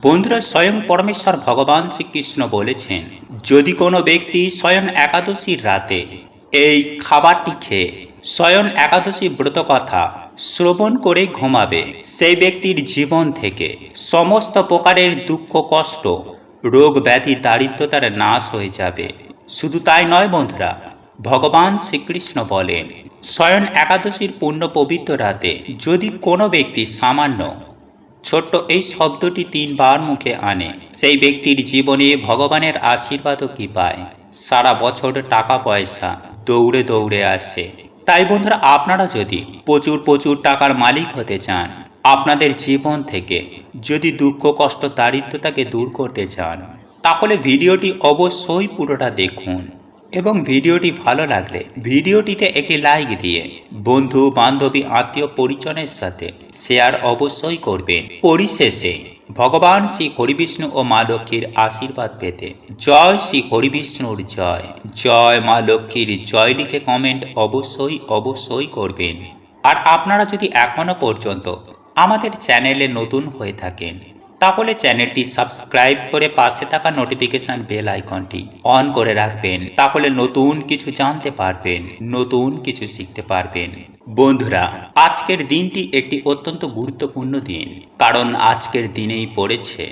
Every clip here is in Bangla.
বন্ধুরা স্বয়ং পরমেশ্বর ভগবান শ্রীকৃষ্ণ বলেছেন, যদি কোনো ব্যক্তি স্বয়ং একাদশীর রাতে এই খাবারটি খেয়ে স্বয়ং একাদশী ব্রত কথা শ্রবণ করে ঘুমাবে, সেই ব্যক্তির জীবন থেকে সমস্ত প্রকারের দুঃখ, কষ্ট, রোগ ব্যাধি, দারিদ্রতার নাশ হয়ে যাবে। শুধু তাই নয় বন্ধুরা, ভগবান শ্রীকৃষ্ণ বলেন, স্বয়ং একাদশীর পূর্ণ পবিত্র রাতে যদি কোনো ব্যক্তি সামান্য ছোট্ট এই শব্দটি তিনবার মুখে আনে। সেই ব্যক্তির জীবনে ভগবানের আশীর্বাদও কি পায়? সারা বছর টাকা পয়সা দৌড়ে দৌড়ে আসে। তাই বন্ধুরা, আপনারা যদি প্রচুর প্রচুর টাকার মালিক হতে চান, আপনাদের জীবন থেকে যদি দুঃখ, কষ্ট, দারিদ্রতাকে দূর করতে চান, তাহলে ভিডিওটি অবশ্যই পুরোটা দেখুন। এবং ভিডিওটি ভালো লাগলে ভিডিওটিতে একটি লাইক দিয়ে বন্ধু, বান্ধবী, আত্মীয় পরিজনের সাথে শেয়ার অবশ্যই করবেন। পরিশেষে ভগবান শ্রী হরিবিষ্ণু ও মা লক্ষ্মীর আশীর্বাদ পেতে জয় শ্রী হরিবিষ্ণুর জয়। জয় মা লক্ষ্মীর জয় লিখে কমেন্ট অবশ্যই অবশ্যই করবেন। আর আপনারা যদি এখনও পর্যন্ত আমাদের চ্যানেলে নতুন হয়ে থাকেন তাহলে চ্যানেলটি সাবস্ক্রাইব করে পাশে থাকা নোটিফিকেশন বেল আইকনটি অন করে রাখবেন। তাহলে নতুন কিছু জানতে পারবেন, নতুন কিছু শিখতে পারবেন। বন্ধুরা, আজকের দিনটি একটি অত্যন্ত গুরুত্বপূর্ণ দিন, কারণ আজকের দিনেই পড়েছে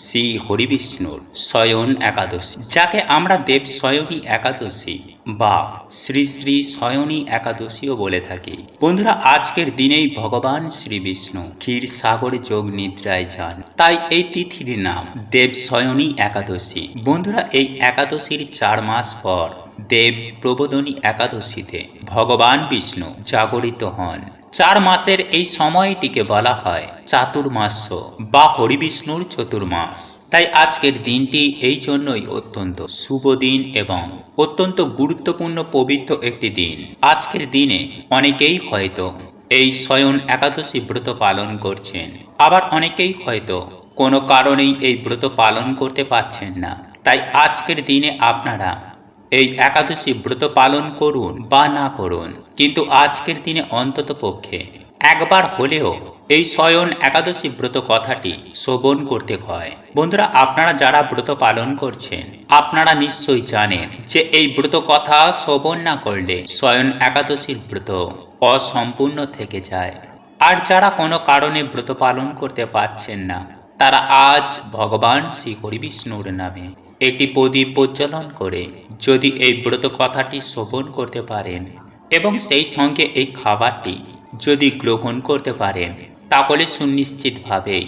শ্রী হরিবিষ্ণুর স্বয়ন একাদশী, যাকে আমরা দেব শয়নী একাদশী। বা শ্রী শ্রী শয়নী একাদশীও বলে থাকি। বন্ধুরা, আজকের দিনেই ভগবান শ্রী বিষ্ণু ক্ষীর সাগরে যোগ নিদ্রায় যান। তাই এই তিথির নাম দেব শয়নী একাদশী। বন্ধুরা, এই একাদশীর চার মাস পর দেব প্রবোধনী একাদশীতে ভগবান বিষ্ণু জাগরিত হন। চার মাসের এই সময়টিকে বলা হয় চাতুর্মাস্য বা হরিবিষ্ণুর চতুর্মাস। তাই আজকের দিনটি এই জন্যই অত্যন্ত শুভ দিন এবং অত্যন্ত গুরুত্বপূর্ণ পবিত্র একটি দিন। আজকের দিনে অনেকেই হয়তো এই স্বয়ন একাদশী ব্রত পালন করছেন। আবার অনেকেই হয়তো কোনো কারণেই এই ব্রত পালন করতে পারছেন না। তাই আজকের দিনে আপনারা এই একাদশী ব্রত পালন করুন বা না করুন, কিন্তু আজকের দিনে অন্তত পক্ষে একবার হলেও এই স্বয়ন একাদশী ব্রত কথাটি শ্রবণ করতে হয়। বন্ধুরা, আপনারা যারা ব্রত পালন করছেন, আপনারা নিশ্চয়ই জানেন যে এই ব্রত কথা শ্রবণ না করলে স্বয়ন একাদশীর ব্রত অসম্পূর্ণ থেকে যায়। আর যারা কোনো কারণে ব্রত পালন করতে পারছেন না, তারা আজ ভগবান শ্রী হরিবিষ্ণুর নামে একটি প্রদীপ প্রজ্বলন করে যদি এই ব্রত কথাটি শ্রবণ করতে পারেন এবং সেই সঙ্গে এই খাবারটি যদি গ্রহণ করতে পারেন তাহলে সুনিশ্চিতভাবেই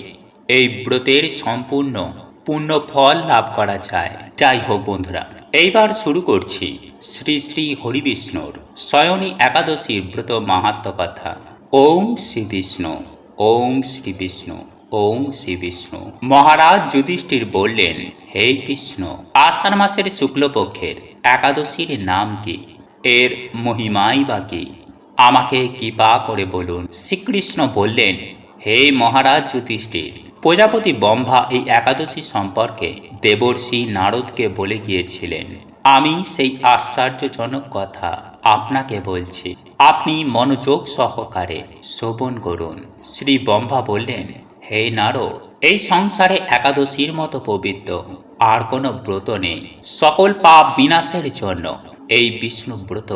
এই ব্রতের সম্পূর্ণ পূর্ণ ফল লাভ করা যায়। যাই হোক বন্ধুরা, এইবার শুরু করছি শ্রী শ্রী হরিবিষ্ণুর স্বয়নী একাদশীর ব্রত মাহাত্ম কথা। ওম শ্রী বিষ্ণু, ওম শ্রী বিষ্ণু, ওম শ্রী বিষ্ণু। মহারাজ যুধিষ্ঠির বললেন, হে কৃষ্ণ, আষাঢ় মাসের শুক্লপক্ষের একাদশীর নাম কি? এর মহিমাই বা কি? আমাকে কৃপা করে বলুন। শ্রীকৃষ্ণ বললেন, হে মহারাজ যুধিষ্ঠির, প্রজাপতি ব্রহ্মা এই একাদশী সম্পর্কে দেবর্ষি নারদকে বলে গিয়েছিলেন। আমি সেই আশ্চর্যজনক কথা আপনাকে বলছি। আপনি মনোযোগ সহকারে শ্রবণ করুন। শ্রী ব্রহ্মা বললেন, হে নারদ, এই সংসারে একাদশীর মতো পবিত্র আর কোনো ব্রত নেই। সকল পাপ বিনাশের জন্য এই বিষ্ণু ব্রত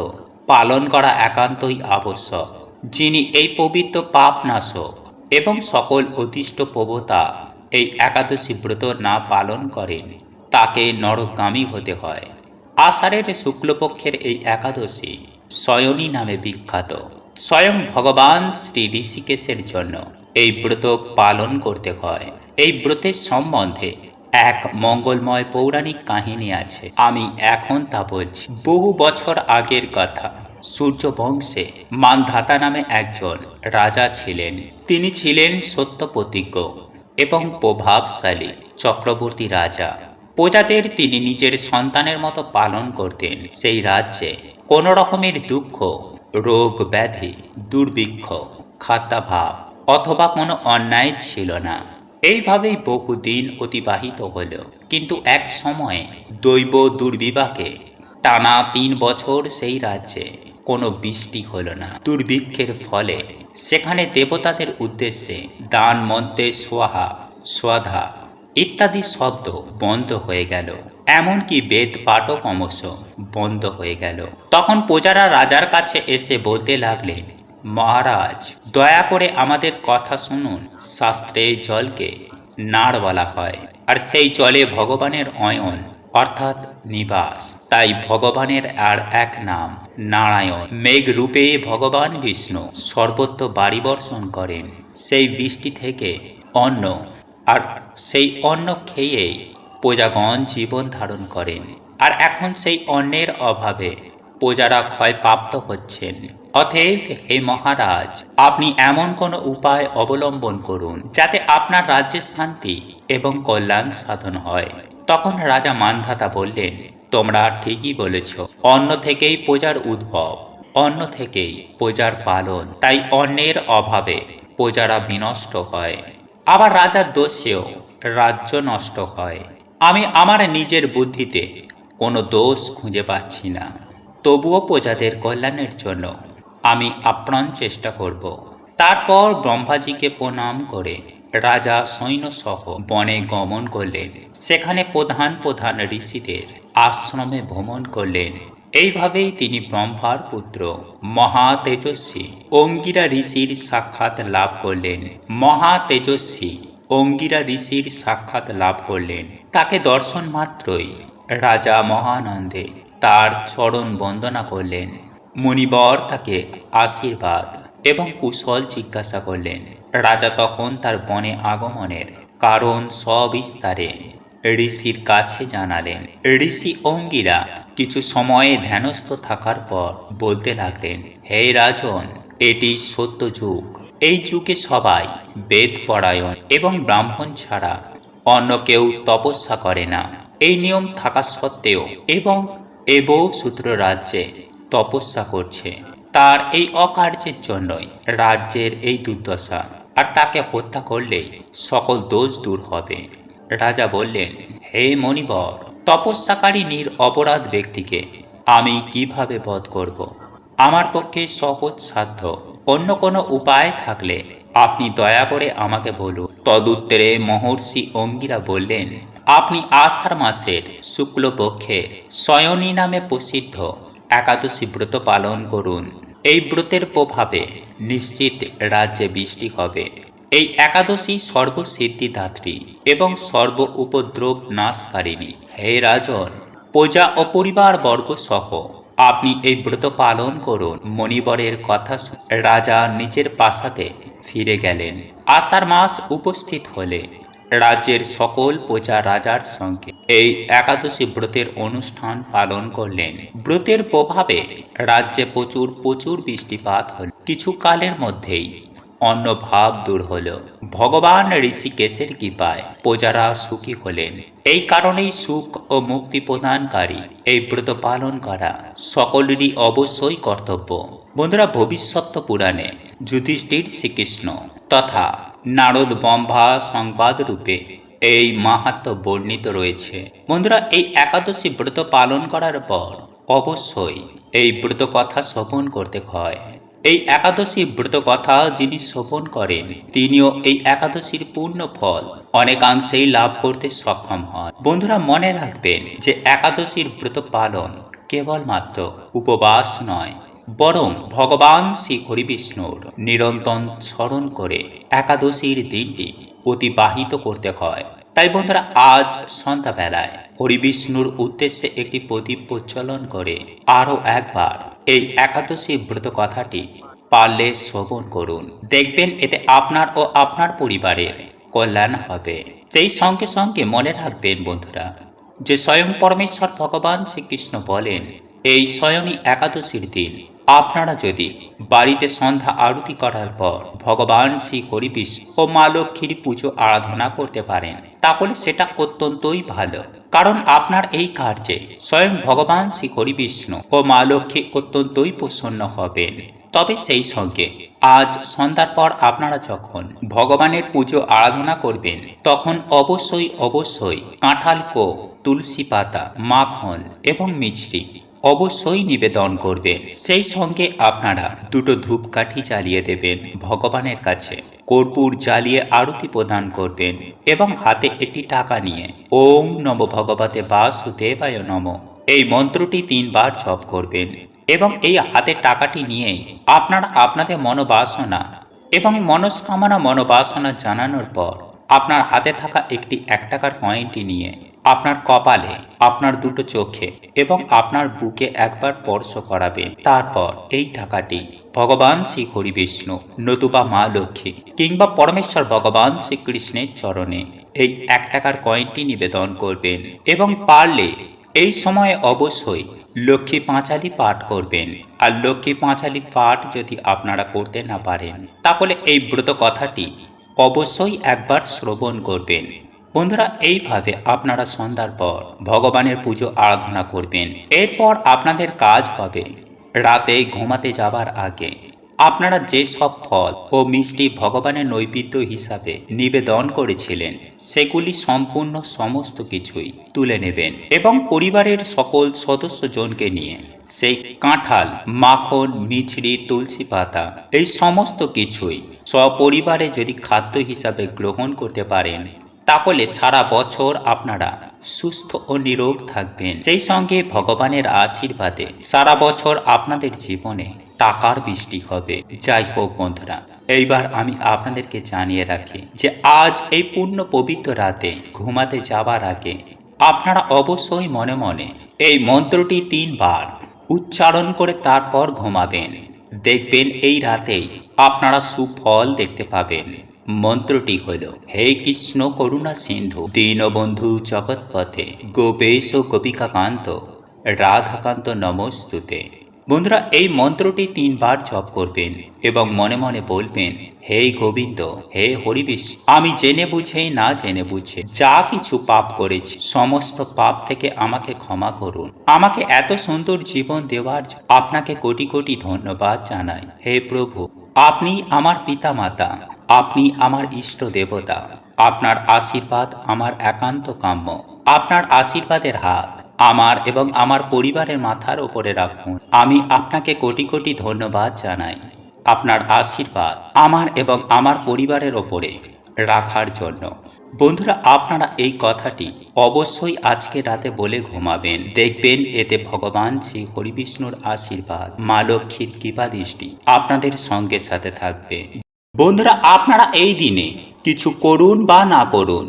পালন করা একান্তই আবশ্যক, যিনি এই পবিত্র পাপ নাশক এবং সকল অতিষ্ঠ প্রবতা এই একাদশী ব্রত না পালন করেন, তাকে নরকামী হতে হয়। আষাঢ়ের শুক্লপক্ষের এই একাদশী স্বয়নী নামে বিখ্যাত। স্বয়ং ভগবান শ্রী ঋষিকেশের জন্য এই ব্রত পালন করতে হয়। এই ব্রতের সম্বন্ধে এক মঙ্গলময় পৌরাণিক কাহিনী আছে। আমি এখন তা বলছি। বহু বছর আগের কথা। সূর্য বংশে মানধাতা নামে একজন রাজা ছিলেন। তিনি ছিলেন সত্য প্রতিজ্ঞ এবং প্রভাবশালী চক্রবর্তী রাজা। প্রজাদের তিনি নিজের সন্তানের মতো পালন করতেন। সেই রাজ্যে কোনো রকমের দুঃখ, রোগ, ব্যাধি, দুর্ভিক্ষ, খাদ্যাভাব অথবা কোনো অন্যায় ছিল না। এইভাবেই বহুদিন অতিবাহিত হলো। কিন্তু এক সময়ে দৈব দুর্বিবাকে টানা তিন বছর সেই রাজ্যে কোনো বৃষ্টি হলো না। দুর্ভিক্ষের ফলে সেখানে দেবতাদের উদ্দেশ্যে দান মন্ত্রে সোহা স্বধা ইত্যাদি শব্দ বন্ধ হয়ে গেল। এমনকি বেদ পাঠও ক্রমশ বন্ধ হয়ে গেল। তখন প্রজারা রাজার কাছে এসে বলতে লাগলেন মহারাজ, দয়া করে আমাদের কথা শুনুন, শাস্ত্রে জলকে নাড় বলা হয়। আর সেই জলে ভগবানের অয়ন, অর্থাৎ নিবাস। তাই ভগবানের আর এক নাম, নারায়ণ। মেঘ রূপে ভগবান বিষ্ণু সর্বত্র বাড়ি বর্ষণ করেন। সেই বৃষ্টি থেকে অন্ন, আর সেই অন্ন খেয়েই প্রজাগণ জীবন ধারণ করেন। আর এখন সেই অন্নের অভাবে প্রজারা ক্ষয়প্রাপ্ত হচ্ছেন। অতএব হে মহারাজ, আপনি এমন কোনো উপায় অবলম্বন করুন যাতে আপনার রাজ্যের শান্তি এবং কল্যাণ সাধন হয়। তখন রাজা মানধাতা বললেন, তোমরা ঠিকই বলেছ, অন্ন থেকেই প্রজার উদ্ভব। অন্ন থেকেই প্রজার পালন, তাই অন্যের অভাবে প্রজারা বিনষ্ট হয়। আবার রাজার দোষেও রাজ্য নষ্ট হয়। আমি আমার নিজের বুদ্ধিতে কোনো দোষ খুঁজে পাচ্ছি না। তবুও প্রজাদের কল্যাণের জন্য আমি আপ্রাণ চেষ্টা করব। তারপর ব্রহ্মাজিকে প্রণাম করে রাজা সৈন্যসহ বনে গমন করলেন। সেখানে প্রধান প্রধান ঋষিদের আশ্রমে ভ্রমণ করলেন। এইভাবেই তিনি ব্রহ্মার পুত্র মহা তেজস্বী অঙ্গিরা ঋষির সাক্ষাৎ লাভ করলেন। মহা তেজস্বী অঙ্গিরা ঋষির সাক্ষাৎ লাভ করলেন। তাকে দর্শন মাত্রই রাজা মহানন্দে তার চরণ বন্দনা করলেন। মুনিবর তাকে আশীর্বাদ এবং কুশল জিজ্ঞাসা করলেন, রাজা তখন তার বনে আগমনের কারণ সবিস্তারে ঋষির কাছে জানালেন, ঋষি অঙ্গিরা কিছু সময়ে ধ্যানস্থ থাকার পর বলতে লাগলেন, হে রাজন, এটি সত্য যুগ। এই যুগে সবাই বেদ পরায়ণ এবং ব্রাহ্মণ ছাড়া অন্য কেউ তপস্যা করে না। এই নিয়ম থাকা সত্ত্বেও এবং এবৌ সূত্র রাজ্যে তপস্যা করছে। তার এই অকার্যের জন্যই রাজ্যের এই দুর্দশা। আর তাকে হত্যা করলেই সকল দোষ দূর হবে। রাজা বললেন, হে মণিবর, তপস্যাকারী নির অপরাধ ব্যক্তিকে আমি কীভাবে বধ করব। আমার পক্ষে সহজ সাধ্য। অন্য কোনো উপায় থাকলে আপনি দয়া করে আমাকে বলুন। তদুত্তরে মহর্ষি অঙ্গিরা বললেন আপনি আষাঢ় মাসের শুক্লপক্ষের শয়নী নামে প্রসিদ্ধ একাদশী ব্রত পালন করুন। এই ব্রতের প্রভাবে নিশ্চিত রাজ্যে বৃষ্টি হবে। এই একাদশী সর্বসিদ্ধিদাত্রী এবং সর্ব উপদ্রব নাশকারিণী। হে রাজন, প্রজা ও পরিবার বর্গ সহ আপনি এই ব্রত পালন করুন। মণিবরের কথা রাজা নিজের প্রাসাদে ফিরে গেলেন। আষাঢ় মাস উপস্থিত হলে রাজ্যের সকল প্রজা রাজার সঙ্গে এই একাদশী ব্রতের অনুষ্ঠান পালন করলেন। ব্রতের প্রভাবে রাজ্যে প্রচুর প্রচুর বৃষ্টিপাত হল। কিছু কালের মধ্যেই অন্য ভাব দূর হল। ভগবান ঋষিকেশের কৃপায় প্রজারা সুখী হলেন। এই কারণেই সুখ ও মুক্তি প্রদানকারী এই ব্রত পালন করা সকলেরই অবশ্যই কর্তব্য। বন্ধুরা, ভবিষ্যৎ পুরাণে যুধিষ্ঠির শ্রীকৃষ্ণ তথা নারদ বম্ভা সংবাদ রূপে এই মাহাত্ম বর্ণিত রয়েছে। বন্ধুরা, এই একাদশী ব্রত পালন করার পর অবশ্যই এই ব্রত কথা শ্রবণ করতে হয়। এই একাদশী ব্রত কথা যিনি শ্রবণ করেন, তিনিও এই একাদশীর পূর্ণ ফল অনেকাংশেই লাভ করতে সক্ষম হন। বন্ধুরা, মনে রাখবেন যে একাদশীর ব্রত পালন কেবলমাত্র উপবাস নয় বরং ভগবান শ্রী হরিবিষ্ণুর নিরন্তর স্মরণ করে একাদশীর দিনটি অতিবাহিত করতে হয়। তাই বন্ধুরা, আজ সন্ধ্যাবেলায় হরিবিষ্ণুর উদ্দেশ্যে একটি প্রদীপ প্রচলন করে আরও একবার এই একাদশী ব্রত কথাটি পারলে শ্রবণ করুন। দেখবেন এতে আপনার ও আপনার পরিবারের কল্যাণ হবে। সেই সঙ্গে সঙ্গে মনে রাখবেন বন্ধুরা, যে স্বয়ং পরমেশ্বর ভগবান শ্রীকৃষ্ণ বলেন, এই স্বয়ংই একাদশীর দিন। আপনারা যদি বাড়িতে সন্ধ্যা আরতি করার পর ভগবান শ্রী হরিবিষ ও মা লক্ষ্মীর পুজো আরাধনা করতে পারেন, তাহলে সেটা অত্যন্তই ভালো। কারণ আপনার এই কার্যে স্বয়ং ভগবান শ্রী হরিবিষ্ণু ও মা লক্ষ্মী অত্যন্তই প্রসন্ন হবেন। তবে সেই সঙ্গে আজ সন্ধ্যার পর আপনারা যখন ভগবানের পুজো আরাধনা করবেন, তখন অবশ্যই অবশ্যই কাঁঠাল কো, তুলসী পাতা, মাখন এবং মিছরি অবশ্যই নিবেদন করবেন। সেই সঙ্গে আপনারা দুটো ধূপকাঠি জ্বালিয়ে দেবেন ভগবানের কাছে। কর্পূর জ্বালিয়ে আরতি প্রদান করবেন এবং হাতে একটি টাকা নিয়ে ওম নম ভগবতে বাসুদেবায় নম। এই মন্ত্রটি তিনবার জপ করবেন এবং এই হাতে টাকাটি নিয়েই আপনারা আপনাদের মনোবাসনা এবং মনস্কামনা মনোবাসনা জানানোর পর আপনার হাতে থাকা একটি এক টাকার কয়েনটি নিয়ে আপনার কপালে, আপনার দুটো চোখে এবং আপনার বুকে একবার স্পর্শ করাবেন। তারপর এই টাকাটি ভগবান শ্রী হরি বিষ্ণু, নতুবা মা লক্ষ্মী কিংবা পরমেশ্বর ভগবান শ্রীকৃষ্ণের চরণে এই এক টাকার কয়েনটি নিবেদন করবেন এবং পারলে এই সময়ে অবশ্যই লক্ষ্মী পাঁচালি পাঠ করবেন। আর লক্ষ্মী পাঁচালি পাঠ যদি আপনারা করতে না পারেন, তাহলে এই ব্রত কথাটি অবশ্যই একবার শ্রবণ করবেন। বন্ধুরা, এইভাবে আপনারা সন্ধ্যার পর ভগবানের পুজো আরাধনা করবেন। এরপর আপনাদের কাজ হবে রাতে ঘুমাতে যাবার আগে আপনারা যে সব ফল ও মিষ্টি ভগবানের নৈবেদ্য হিসাবে নিবেদন করেছিলেন, সেগুলি সম্পূর্ণ সমস্ত কিছুই তুলে নেবেন এবং পরিবারের সকল সদস্যজনকে নিয়ে সেই কাঁঠাল, মাখন, মিছরি, তুলসী পাতা এই সমস্ত কিছুই সপরিবারে যদি খাদ্য হিসাবে গ্রহণ করতে পারেন তাহলে সারা বছর আপনারা সুস্থ ও নিরোগ থাকবেন। সেই সঙ্গে ভগবানের আশীর্বাদে সারা বছর আপনাদের জীবনে টাকার বৃষ্টি হবে। যাই হোক বন্ধুরা, এইবার আমি আপনাদেরকে জানিয়ে রাখি যে আজ এই পূর্ণ পবিত্র রাতে ঘুমাতে যাবার আগে আপনারা অবশ্যই মনে মনে এই মন্ত্রটি তিনবার উচ্চারণ করে তারপর ঘুমাবেন। দেখবেন এই রাতেই আপনারা সুফল দেখতে পাবেন। মন্ত্রটি হল, হে কৃষ্ণ করুণা সিন্ধু, দীনবন্ধু জগৎপথে, গোপেশ গোপিকাকান্ত, রাধাকান্ত নমস্তুতে। বন্ধুরা, এই মন্ত্রটি তিনবার জপ করবেন এবং মনে মনে বলবেন, হে গোবিন্দ, হে হরিবিশ, আমি জেনে বুঝেই না জেনে বুঝে যা কিছু পাপ করেছি, সমস্ত পাপ থেকে আমাকে ক্ষমা করুন। আমাকে এত সুন্দর জীবন দেওয়ার আপনাকে কোটি কোটি ধন্যবাদ জানাই। হে প্রভু, আপনি আমার পিতা মাতা আপনি আমার ইষ্ট দেবতা, আপনার আশীর্বাদ আমার একান্ত কাম্য। আপনার আশীর্বাদের হাত আমার এবং আমার পরিবারের মাথার ওপরে রাখুন। আমি আপনাকে কোটি কোটি ধন্যবাদ জানাই। আপনার আশীর্বাদ আমার এবং আমার পরিবারের ওপরে রাখার জন্য। বন্ধুরা, আপনারা এই কথাটি অবশ্যই আজকে রাতে বলে ঘুমাবেন। দেখবেন এতে ভগবান শ্রী হরিবিষ্ণুর আশীর্বাদ, মা লক্ষ্মীর কৃপা দৃষ্টি আপনাদের সঙ্গে সাথে থাকবে। বন্ধুরা, আপনারা এই দিনে কিছু করুন বা না করুন,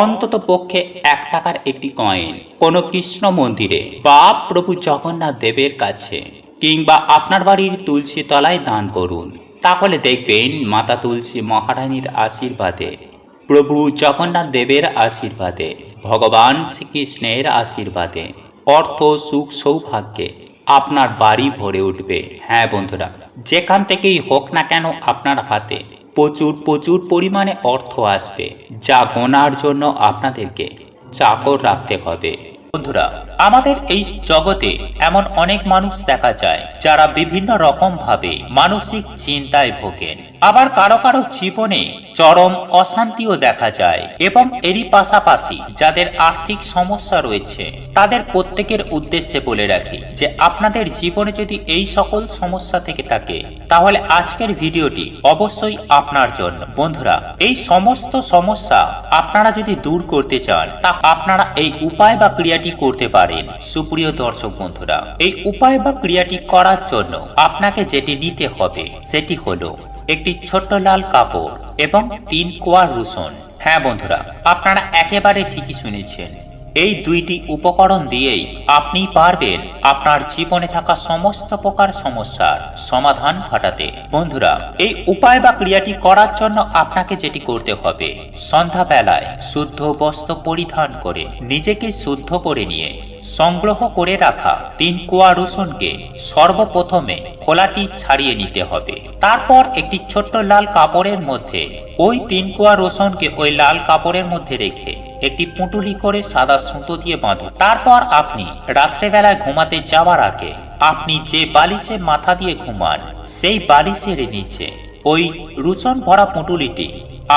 অন্তত পক্ষে এক টাকার একটি কয়েন কোনো কৃষ্ণ মন্দিরে বা প্রভু জগন্নাথ দেবের কাছে কিংবা আপনার বাড়ির তুলসী তলায় দান করুন। তাহলে দেখবেন মাতা তুলসী মহারানীর আশীর্বাদে, প্রভু জগন্নাথ দেবের আশীর্বাদে, ভগবান শ্রীকৃষ্ণের আশীর্বাদে অর্থ, সুখ, সৌভাগ্যে আপনার বাড়ি ভরে উঠবে। হ্যাঁ বন্ধুরা যেখান থেকেই হোক না কেন আপনার হাতে প্রচুর প্রচুর পরিমাণে অর্থ আসবে, যা গোনার জন্য আপনাদেরকে চাকর রাখতে হবে। বন্ধুরা, আমাদের এই জগতে এমন অনেক মানুষ দেখা যায় যারা বিভিন্ন রকম ভাবে মানসিক চিন্তায় ভোগেন। আবার কারও কারও জীবনে চরম অশান্তিও দেখা যায় এবং এরই পাশাপাশি যাদের আর্থিক সমস্যা রয়েছে, তাদের প্রত্যেকের উদ্দেশ্যে বলে রাখি যে আপনাদের জীবনে যদি এই সকল সমস্যা থেকে থাকে, তাহলে আজকের ভিডিওটি অবশ্যই আপনার জন্য। বন্ধুরা, এই সমস্ত সমস্যা আপনারা যদি দূর করতে চান, তা আপনারা এই উপায় বা ক্রিয়াটি করতে পারেন। সুপ্রিয় দর্শক বন্ধুরা, এই উপায় বা ক্রিয়াটি করার জন্য আপনাকে যেটি নিতে হবে, সেটি হলো একটি ছোট্ট লাল কাপড় এবং তিন কোয়ার রসুন হ্যাঁ বন্ধুরা, আপনারা একেবারে ঠিকই শুনেছেন। এই দুইটি উপকরণ দিয়েই আপনি পারবেন আপনার জীবনে থাকা সমস্ত প্রকার সমস্যার সমাধান ঘটাতে। বন্ধুরা, এই উপায় বা ক্রিয়াটি করার জন্য আপনাকে যেটি করতে হবে, সন্ধ্যাবেলায় শুদ্ধ বস্ত্র পরিধান করে নিজেকে শুদ্ধ করে নিয়ে সংগ্রহ করে রাখা তিন কোয়া রসুনকে সর্বপ্রথমে খোলাটি ছাড়িয়ে নিতে হবে। তারপর একটি ছোট্ট লাল কাপড়ের মধ্যে ওই তিন কোয়া রসুনকে ওই লাল কাপড়ের মধ্যে রেখে একটি পুঁটুলি করে সাদা সুতো দিয়ে বাঁধুন তারপর আপনি রাত্রেবেলায় ঘুমাতে যাওয়ার আগে আপনি যে বালিশে মাথা দিয়ে ঘুমান, সেই বালিশের নিচে ওই রুচন ভরা পুঁটুলিটি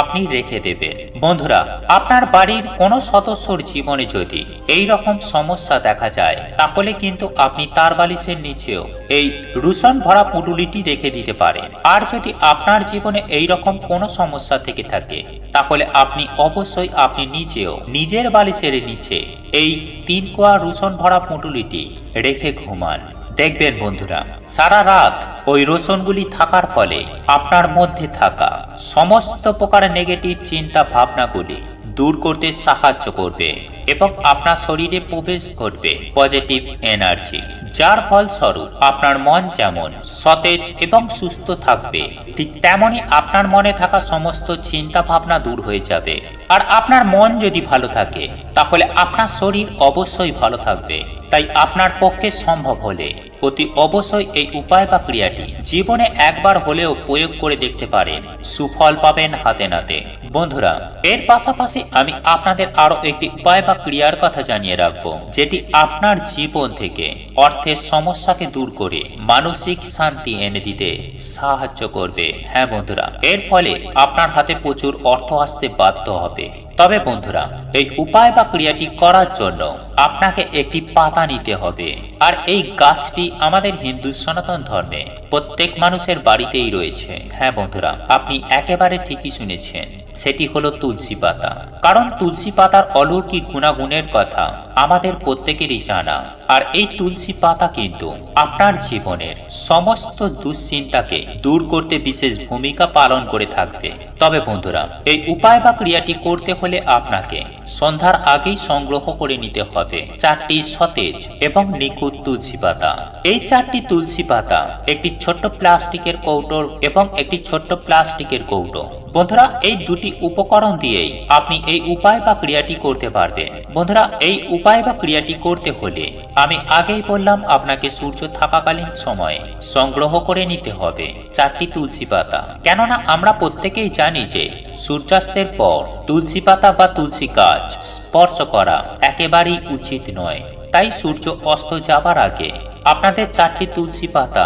আপনি রেখে দেবেন। বন্ধুরা, আপনার বাড়ির কোনো সদস্যর জীবনে যদি এই রকম সমস্যা দেখা যায়, তাহলে কিন্তু আপনি তার বালিশের নিচেও এই রুশন ভরা পুটুলিটি রেখে দিতে পারেন। আর যদি আপনার জীবনে এই রকম কোনো সমস্যা থেকে থাকে, তাহলে আপনি অবশ্যই আপনি নিজেও নিজের বালিশের নিচে এই তিন কোয়া রুশন ভরা পুটুলিটি রেখে ঘুমান। দেখবেন বন্ধুরা, সারা রাত ওই রোশনগুলি থাকার ফলে আপনার মধ্যে থাকা সমস্ত প্রকার নেগেটিভ চিন্তা ভাবনাগুলি দূর করতে সাহায্য করবে এবং আপনার শরীরে প্রবেশ করবে পজিটিভ এনার্জি যার ফলস্বরূপ আপনার মন যেমন সতেজ এবং সুস্থ থাকবে, ঠিক তেমনই আপনার মনে থাকা সমস্ত চিন্তা ভাবনা দূর হয়ে যাবে। আর আপনার মন যদি ভালো থাকে তাহলে আপনার শরীর অবশ্যই ভালো থাকবে। তাই আপনার পক্ষে সম্ভব হলে অতি অবশ্যই এই উপায় বা ক্রিয়াটি জীবনে একবার হলেও প্রয়োগ করে দেখতে পারেন। সুফল পাবেন হাতে নাতে। বন্ধুরা, এর পাশাপাশি আমি আপনাদের আরও একটি উপায় বা ক্রিয়ার কথা জানিয়ে রাখব, যেটি আপনার জীবন থেকে অর্থের সমস্যাকে দূর করে মানসিক শান্তি এনে দিতে সাহায্য করবে। হ্যাঁ বন্ধুরা, এর ফলে আপনার হাতে প্রচুর অর্থ আসতে বাধ্য হবে। তবে বন্ধুরা, এই উপায় বা ক্রিয়াটি করার জন্য আপনাকে একটি পাতা নিতে হবে। আর এই গাছটি আমাদের হিন্দু সনাতন ধর্মে প্রত্যেক মানুষের বাড়িতেই রয়েছে। হ্যাঁ বন্ধুরা, আপনি একেবারে ঠিকই শুনেছেন, সেটি হলো তুলসী পাতা। কারণ তুলসী পাতার অলৌকিক গুণাগুণের কথা আমাদের প্রত্যেকেরই জানা। আর এই তুলসী পাতা কিন্তু আপনার জীবনের সমস্ত দুশ্চিন্তাকে দূর করতে বিশেষ ভূমিকা পালন করে থাকবে। তবে বন্ধুরা, এই উপায় বা ক্রিয়াটি করতে হলে আপনাকে সন্ধ্যার আগেই সংগ্রহ করে নিতে হবে। চারটি সতেজ এবং নিখুঁত তুলসী পাতা। এই চারটি তুলসী পাতা একটি ছোট্ট প্লাস্টিকের কৌটোর এবং একটি ছোট্ট প্লাস্টিকের কৌটো। বন্ধুরা, এই দুটি উপকরণ দিয়েই আপনি এই উপায় বা ক্রিয়াটি করতে পারবেন। বন্ধুরা, এই উপায় বা ক্রিয়াটি করতে হলে আমি আগেই বললাম আপনাকে সূর্য থাকাকালীন সময়ে সংগ্রহ করে নিতে হবে চারটি তুলসী পাতা। কেননা আমরা প্রত্যেকেই জানি যে সূর্যাস্তের পর তুলসী পাতা বা তুলসী গাছ স্পর্শ করা একেবারেই উচিত নয়। তাই সূর্য অস্ত যাবার আগে আপনাদের চারটি তুলসী পাতা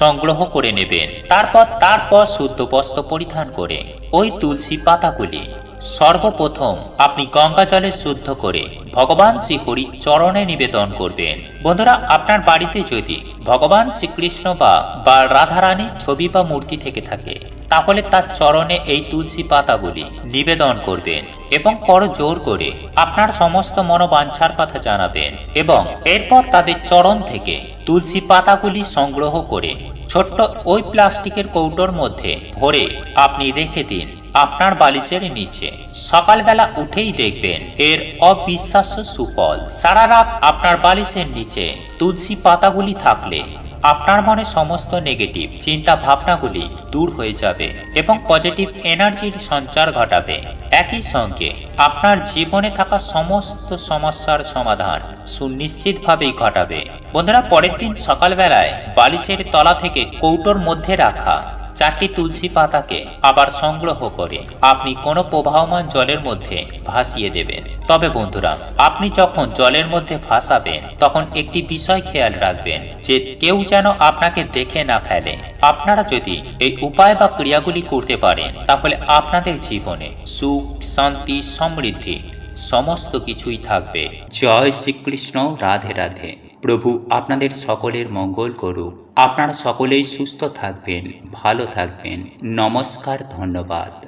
সংগ্রহ করে নেবেন। তারপর তারপর শুদ্ধ বস্ত্র পরিধান করে ওই তুলসী পাতাগুলি সর্বপ্রথম আপনি গঙ্গা জলে শুদ্ধ করে ভগবান শ্রীহরি চরণে নিবেদন করবেন। বন্ধুরা, আপনার বাড়িতে যদি ভগবান শ্রীকৃষ্ণ বা বা রাধারানীর ছবি বা মূর্তি থেকে থাকে তাহলে তার চরণে এই তুলসী পাতাগুলি নিবেদন করবেন এবং পর জোর করে আপনার সমস্ত মনোবাঞ্ছার কথা জানাবেন এবং এরপর তাদের চরণ থেকে তুলসী পাতাগুলি সংগ্রহ করে ছোট্ট ওই প্লাস্টিকের কৌটোর মধ্যে ভরে আপনি রেখে দিন আপনার বালিশের নিচে। সকালবেলা উঠেই দেখবেন এর অবিশ্বাস্য সুফল। সারা রাত আপনার বালিশের নিচে তুলসী পাতাগুলি থাকলে আপনার মনে সমস্ত নেগেটিভ চিন্তা ভাবনাগুলি দূর হয়ে যাবে এবং পজিটিভ এনার্জির সঞ্চার ঘটাবে। একই সঙ্গে আপনার জীবনে থাকা সমস্ত সমস্যার সমাধান সুনিশ্চিতভাবেই ঘটাবে। বন্ধুরা, পরের দিন সকালবেলায় বালিশের তলা থেকে কৌটোর মধ্যে রাখা চারটি তুলসী পাতাকে আবার সংগ্রহ করে আপনি কোনো প্রবাহমান জলের মধ্যে ভাসিয়ে দেবেন। তবে বন্ধুরা, আপনি যখন জলের মধ্যে ভাসাবেন, তখন একটি বিষয় খেয়াল রাখবেন যে কেউ যেন আপনাকে দেখে না ফেলে। আপনারা যদি এই উপায় বা ক্রিয়াগুলি করতে পারেন, তাহলে আপনাদের জীবনে সুখ, শান্তি, সমৃদ্ধি সমস্ত কিছুই থাকবে। জয় শ্রীকৃষ্ণ, রাধে রাধে। প্রভু আপনাদের সকলের মঙ্গল করুক। আপনারা সকলেই সুস্থ থাকবেন ভালো থাকবেন। নমস্কার ধন্যবাদ।